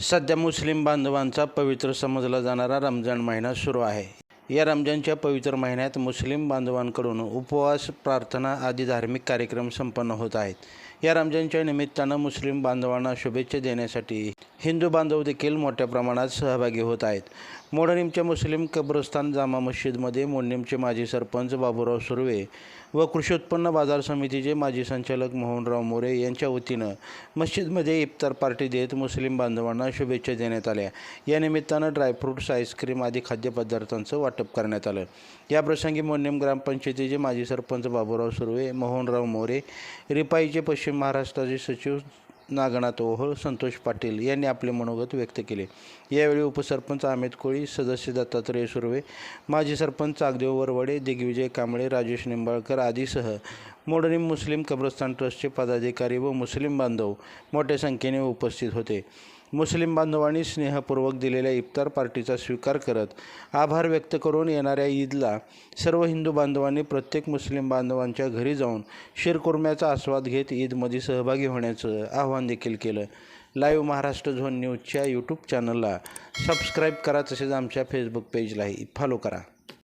सध्या मुस्लिम बांधवांचा पवित्र समजला जाणारा रमजान महिना सुरू आहे. या रमजानच्या पवित्र महिन्यात मुस्लिम बांधवांकडून उपवास प्रार्थना आदी धार्मिक कार्यक्रम संपन्न होत आहेत. या रमजानच्या निमित्तानं मुस्लिम बांधवांना शुभेच्छा देण्यासाठी हिंदू बांधव देखील मोठ्या प्रमाणात सहभागी होत आहेत. मोडणीमच्या मुस्लिम कब्रस्तान जामा मस्जिदमध्ये मोडणीमचे माजी सरपंच बाबूराव सुर्वे व कृषी उत्पन्न बाजार समितीचे माजी संचालक मोहनराव मोरे यांच्या वतीनं मस्जिदमध्ये इफ्तार पार्टी देत मुस्लिम बांधवांना शुभेच्छा देण्यात आल्या. या निमित्तानं ड्रायफ्रूट्स आईस्क्रीम आदी खाद्यपदार्थांचं वाटप करण्यात आलं. याप्रसंगी मोन्यम ग्रामपंचायतीचे माजी सरपंच बाबूराव सुर्वे मोहनराव मोरे रिपाईचे पश्चिम महाराष्ट्राचे सचिव नागनाथ ओहळ संतोष पाटील यांनी आपले मनोगत व्यक्त केले. यावेळी उपसरपंच अमित कोळी सदस्य दत्तात्रय सुर्वे माजी सरपंच चागदेव वरवडे दिग्विजय कांबळे राजेश निंबाळकर आदीसह मोडरीम मुस्लिम कब्रस्तान ट्रस्टचे पदाधिकारी व मुस्लिम बांधव मोठ्या संख्येने उपस्थित होते. मुस्लिम बांधवांनी स्नेहपूर्वक दिलेल्या इफ्तार पार्टीचा स्वीकार करत आभार व्यक्त करून येणाऱ्या ईदला सर्व हिंदू बांधवांनी प्रत्येक मुस्लिम बांधवांच्या घरी जाऊन शिरकुर्म्याचा आस्वाद घेत ईदमध्ये सहभागी होण्याचं आवाहन देखील केलं. लाईव्ह महाराष्ट्र झोन न्यूजच्या यूट्यूब चॅनलला सबस्क्राईब करा तसेच आमच्या फेसबुक पेजलाही फॉलो करा.